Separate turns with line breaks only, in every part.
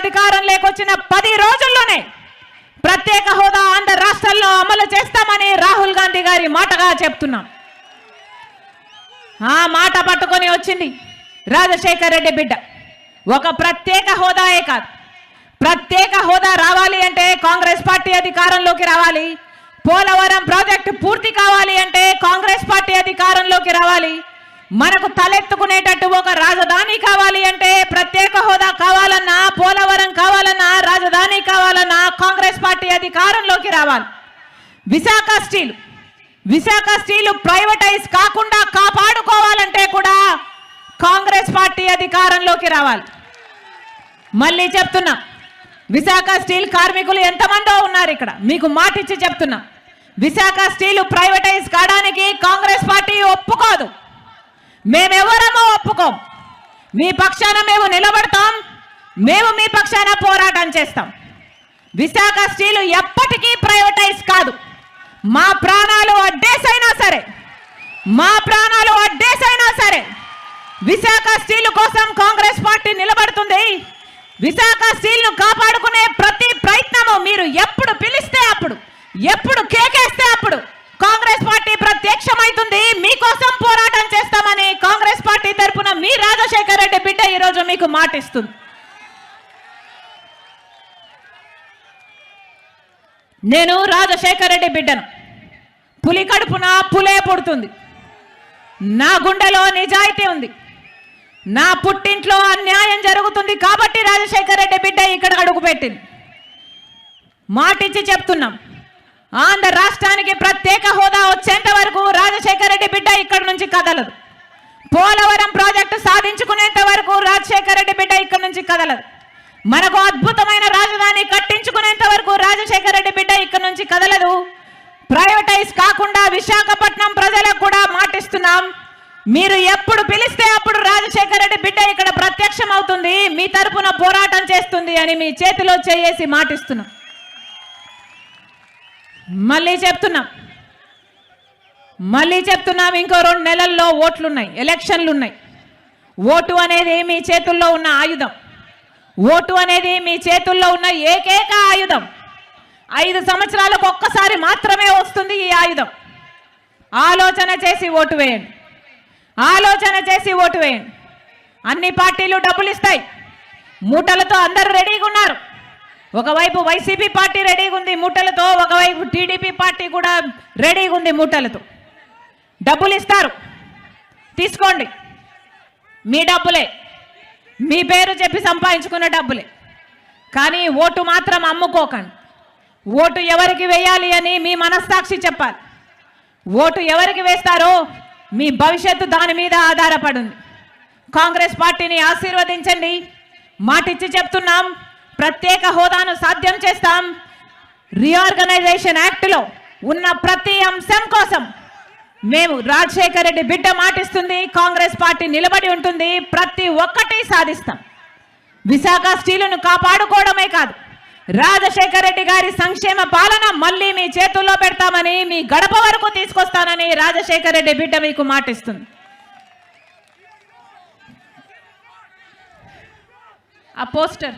అధికారం లేకొచ్చిన పది రోజుల్లోనే ప్రత్యేక హోదా ఆంధ్ర రాష్ట్రంలో అమలు చేస్తామని రాహుల్ గాంధీ గారి మాటగా చెప్తున్నాం. ఆ మాట పట్టుకొని వచ్చింది రాజశేఖర్ రెడ్డి బిడ్డ. ఒక ప్రత్యేక హోదాయే కాదు. ప్రత్యేక హోదా రావాలి అంటే కాంగ్రెస్ పార్టీ అధికారంలోకి రావాలి. పోలవరం ప్రాజెక్టు పూర్తి కావాలి అంటే కాంగ్రెస్ పార్టీ అధికారంలోకి రావాలి. మనకు తలెత్తుకునేటట్టు ఒక రాజధాని కావాలి అంటే ప్రత్యేక హోదా కావాలన్నా పోలవరం కావాలన్నా రాజధాని కావాలన్నా కాంగ్రెస్ పార్టీ అధికారంలోకి రావాలి. Visakha steel Visakha steel privatise కాకుండా కాపాడుకోవాలంటే కూడా కాంగ్రెస్ పార్టీ అధికారంలోకి రావాలి. మళ్ళీ చెప్తున్నా విశాఖ స్టీల్ కార్మికులు ఎంతమందో ఉన్నారు ఇక్కడ. మీకు మాటిచ్చి చెప్తున్నా విశాఖ స్టీల్ ప్రైవేటైజ్ కావడానికి కాంగ్రెస్ పార్టీ ఒప్పుకోదు. మేమెవరమో ఒప్పుకోం. మీ పక్షాన మేము నిలబడతాం. మేము మీ పక్షాన పోరాటం చేస్తాం. విశాఖ స్టీలు ఎప్పటికీ ప్రైవేటైజ్ కాదు. మా ప్రాణాలు అడ్డేసైనా సరే మా ప్రాణాలు అడ్డేసైనా సరే విశాఖ స్టీలు కోసం కాంగ్రెస్ పార్టీ నిలబడుతుంది. విశాఖ స్టీల్ను కాపాడుకునే ప్రతి ప్రయత్నము మీరు ఎప్పుడు పిలిస్తే అప్పుడు ఎప్పుడు కేకేస్తే అప్పుడు కాంగ్రెస్ పార్టీ ప్రత్యక్షమైతుంది మీకోసం పోరాటం చేస్తామని కాంగ్రెస్ పార్టీ తరపున మీ రాజశేఖర రెడ్డి బిడ్డ ఈరోజు మాట మాటిస్తుంది. నేను రాజశేఖర రెడ్డి బిడ్డను. పులి కడుపున పులే పుడుతుంది. నా గుండెలో నిజాయితీ ఉంది. నా పుట్టింట్లో అన్యాయం జరుగుతుంది కాబట్టి రాజశేఖర రెడ్డి బిడ్డ ఇక్కడ అడుగుపెట్టింది మాటిచ్చి చెప్తున్నాం. ఆంధ్ర రాష్ట్రానికి ప్రత్యేక హోదా వచ్చేంత వరకు రాజశేఖర రెడ్డి బిడ్డ ఇక్కడ నుంచి కదలదు. పోలవరం ప్రాజెక్టు సాధించుకునేంత వరకు రాజశేఖర రెడ్డి బిడ్డ ఇక్కడ నుంచి కదలదు. మనకు అద్భుతమైన రాజధాని కట్టించుకునేంత వరకు రాజశేఖర రెడ్డి బిడ్డ ఇక్కడ నుంచి కదలదు. ప్రైవేటైజ్ కాకుండా విశాఖపట్నం ప్రజలకు కూడా మాటిస్తున్నాం. మీరు ఎప్పుడు పిలిస్తే అప్పుడు రాజశేఖర రెడ్డి బిడ్డ ఇక్కడ ప్రత్యక్షం అవుతుంది. మీ తరపున పోరాటం చేస్తుంది అని మీ చేతిలో చేసి మాటిస్తున్నాం. మళ్ళీ చెప్తున్నాం. మళ్ళీ చెప్తున్నాం ఇంకో రెండు నెలల్లో ఓట్లున్నాయి ఎలక్షన్లు ఉన్నాయి ఓటు అనేది మీ చేతుల్లో ఉన్న ఆయుధం. ఓటు అనేది మీ చేతుల్లో ఉన్న ఏకైక ఆయుధం. ఐదు సంవత్సరాలకు ఒక్కసారి మాత్రమే వస్తుంది ఈ ఆయుధం. ఆలోచన చేసి ఓటు వేయండి. ఆలోచన చేసి ఓటు వేయండి. అన్ని పార్టీలు డబ్బులు ఇస్తాయి. మూటలతో అందరూ రెడీగా ఉన్నారు. ఒకవైపు వైసీపీ పార్టీ రెడీగా ఉంది మూటలతో ఒకవైపు టీడీపీ పార్టీ కూడా రెడీగా ఉంది మూటలతో. డబ్బులు ఇస్తారు తీసుకోండి. మీ డబ్బులే. మీ పేరు చెప్పి సంపాదించుకున్న డబ్బులే. కానీ ఓటు మాత్రం అమ్ముకోకండి. ఓటు ఎవరికి వేయాలి అని మీ మనస్సాక్షి చెప్పాలి. ఓటు ఎవరికి వేస్తారో మీ భవిష్యత్తు దాని మీద ఆధారపడింది కాంగ్రెస్ పార్టీని ఆశీర్వదించండి. మాటిచ్చి చెప్తున్నాం. ప్రత్యేక హోదాను సాధ్యం చేస్తాం. రీఆర్గనైజేషన్ యాక్ట్లో ఉన్న ప్రతి అంశం కోసం మేము రాజశేఖర రెడ్డి బిడ్డ మాటిస్తుంది. కాంగ్రెస్ పార్టీ నిలబడి ఉంటుంది. ప్రతి ఒక్కటి సాధిస్తాం. విశాఖ స్టీలును కాపాడుకోవడమే కాదు. రాజశేఖర రెడ్డి గారి సంక్షేమ పాలన మళ్ళీ మీ చేతుల్లో పెడతామని మీ గడప వరకు తీసుకొస్తానని రాజశేఖర రెడ్డి బిడ్డ మీకు మాటిస్తుంది. ఆ పోస్టర్.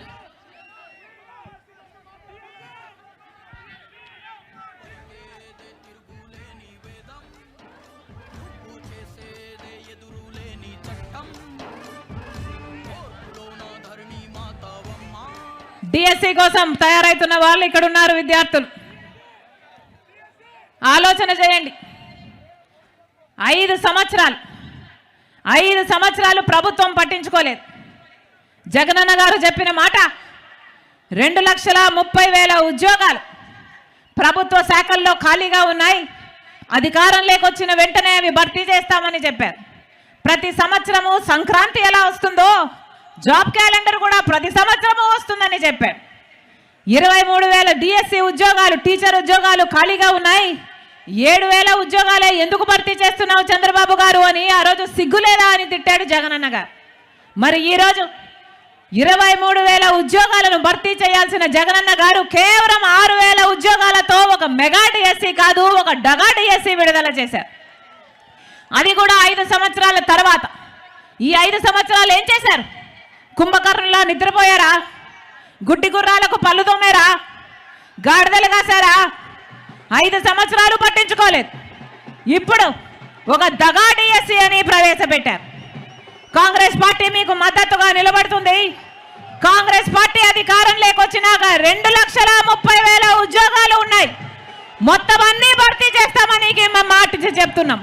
డిఎస్సి కోసం తయారైతున్న వాళ్ళు ఇక్కడ ఉన్నారు విద్యార్థులు. ఆలోచన చేయండి. ఐదు సంవత్సరాలు. ఐదు సంవత్సరాలు ప్రభుత్వం పట్టించుకోలేదు. జగనన్న గారు చెప్పిన మాట రెండు లక్షల ముప్పై వేల ఉద్యోగాలు ప్రభుత్వ శాఖల్లో ఖాళీగా ఉన్నాయి. అధికారం లేకొచ్చిన వెంటనే అవి భర్తీ చేస్తామని చెప్పారు. ప్రతి సంవత్సరము సంక్రాంతి ఎలా వస్తుందో జాబ్ క్యాలెండర్ కూడా ప్రతి సంవత్సరము వస్తుందని చెప్పారు ఇరవై మూడు వేల డిఎస్సి ఉద్యోగాలు టీచర్ ఉద్యోగాలు ఖాళీగా ఉన్నాయి. ఏడు వేల ఉద్యోగాలే ఎందుకు భర్తీ చేస్తున్నావు చంద్రబాబు గారు అని ఆ రోజు సిగ్గులేదా అని తిట్టాడు జగనన్న గారు. మరి ఈరోజు ఇరవై మూడు వేల ఉద్యోగాలను భర్తీ చేయాల్సిన జగనన్న గారు కేవలం ఆరు వేల ఉద్యోగాలతో ఒక మెగా డిఎస్సి కాదు ఒక డగా డిఎస్సి విడుదల చేశారు. అది కూడా ఐదు సంవత్సరాల తర్వాత. ఈ ఐదు సంవత్సరాలు ఏం చేశారు? కుంభకర్ణులా నిద్రపోయారా? గుడ్డి గుర్రాలకు పళ్ళు తోమేరా? గాడిదలు కాసారా ఐదు సంవత్సరాలు పట్టించుకోలేదు. ఇప్పుడు ఒక దగా డిఎస్సి అని ప్రవేశపెట్టారు. కాంగ్రెస్ పార్టీ మీకు మద్దతుగా నిలబడుతుంది. కాంగ్రెస్ పార్టీ అధికారం లేకొచ్చినాక రెండు లక్షల ముప్పై వేల ఉద్యోగాలు ఉన్నాయి. మొత్తం అన్ని భర్తీ చేస్తామని మేము మాట చెప్తున్నాం.